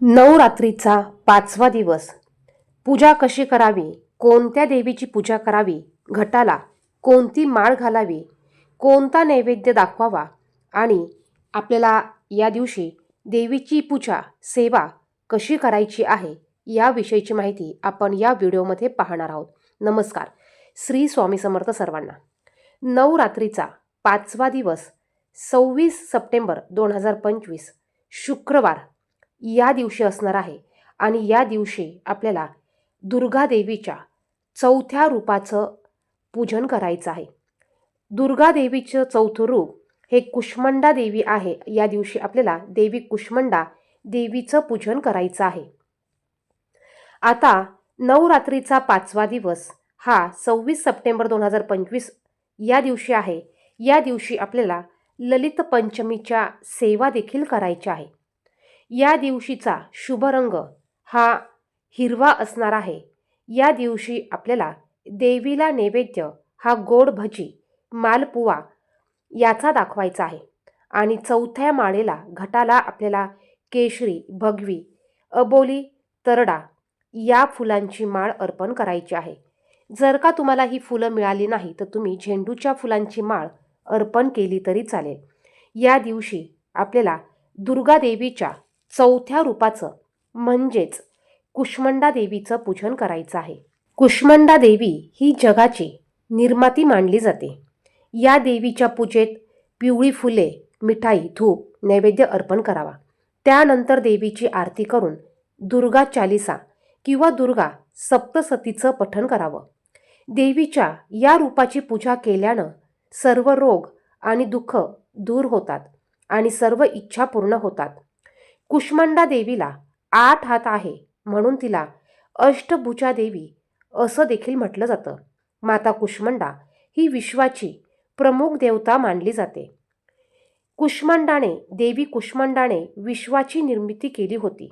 नवरात्रीचा पाचवा दिवस. पूजा कशी करावी? कोणत्या देवीची पूजा करावी? घटाला कोणती माळ घालावी? कोणता नैवेद्य दाखवावा? आणि आपल्याला या दिवशी देवीची पूजा सेवा कशी करायची आहे याविषयीची माहिती आपण या व्हिडिओमध्ये पाहणार आहोत. नमस्कार. श्री स्वामी समर्थ सर्वांना. नवरात्रीचा पाचवा दिवस सव्वीस सप्टेंबर दोन हजार पंचवीस शुक्रवार या दिवशी असणार आहे. आणि या दिवशी आपल्याला दुर्गा देवीच्या चौथ्या रूपाचं पूजन करायचं आहे. दुर्गा देवीचं चौथं रूप हे कुष्मंडा देवी आहे. या दिवशी आपल्याला देवी कुष्मंडा देवीचं पूजन करायचं आहे. आता नवरात्रीचा पाचवा दिवस हा सव्वीस सप्टेंबर दोन हजार पंचवीस या दिवशी आहे. या दिवशी आपल्याला ललित पंचमीच्या सेवा देखील करायच्या आहे. या दिवशीचा शुभ रंग हा हिरवा असणार आहे. या दिवशी आपल्याला देवीला नैवेद्य हा गोड भजी मालपुवा याचा दाखवायचा आहे. आणि चौथ्या माळेला घटाला आपल्याला केशरी भगवी अबोली तरडा या फुलांची माळ अर्पण करायची आहे. जर का तुम्हाला ही फुलं मिळाली नाही तर तुम्ही झेंडूच्या फुलांची माळ अर्पण केली तरी चालेल. या दिवशी आपल्याला दुर्गा देवीच्या चौथ्या रूपाचं म्हणजेच कुष्मंडा देवीचं पूजन करायचं आहे. कुष्मंडा देवी ही जगाची निर्माती मानली जाते. या देवीच्या पूजेत पिवळी फुले मिठाई धूप नैवेद्य अर्पण करावा. त्यानंतर देवीची आरती करून दुर्गा चालिसा किंवा दुर्गा सप्तसतीचं पठण करावं. देवीच्या या रूपाची पूजा केल्यानं सर्व रोग आणि दुःख दूर होतात आणि सर्व इच्छा पूर्ण होतात. कुष्मंडा देवीला आठ हात आहे म्हणून तिला अष्टभुजा देवी असं देखील म्हटलं जातं. माता कुष्मंडा ही विश्वाची प्रमुख देवता मानली जाते. कुष्मंडाने देवी कुष्मंडाने विश्वाची निर्मिती केली होती.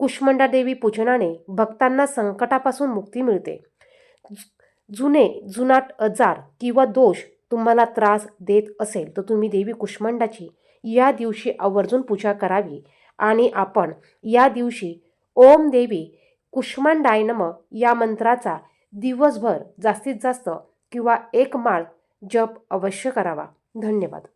कुष्मंडा देवी पूजनाने भक्तांना संकटापासून मुक्ती मिळते. जुने जुनाट आजार किंवा दोष तुम्हाला त्रास देत असेल तर तुम्ही देवी कुष्मंडाची या दिवशी आवर्जून पूजा करावी. आणि आपण या दिवशी ओम देवी कुष्मान डायनम या मंत्राचा दिवसभर जास्तीत जास्त किंवा एक माळ जप अवश्य करावा. धन्यवाद.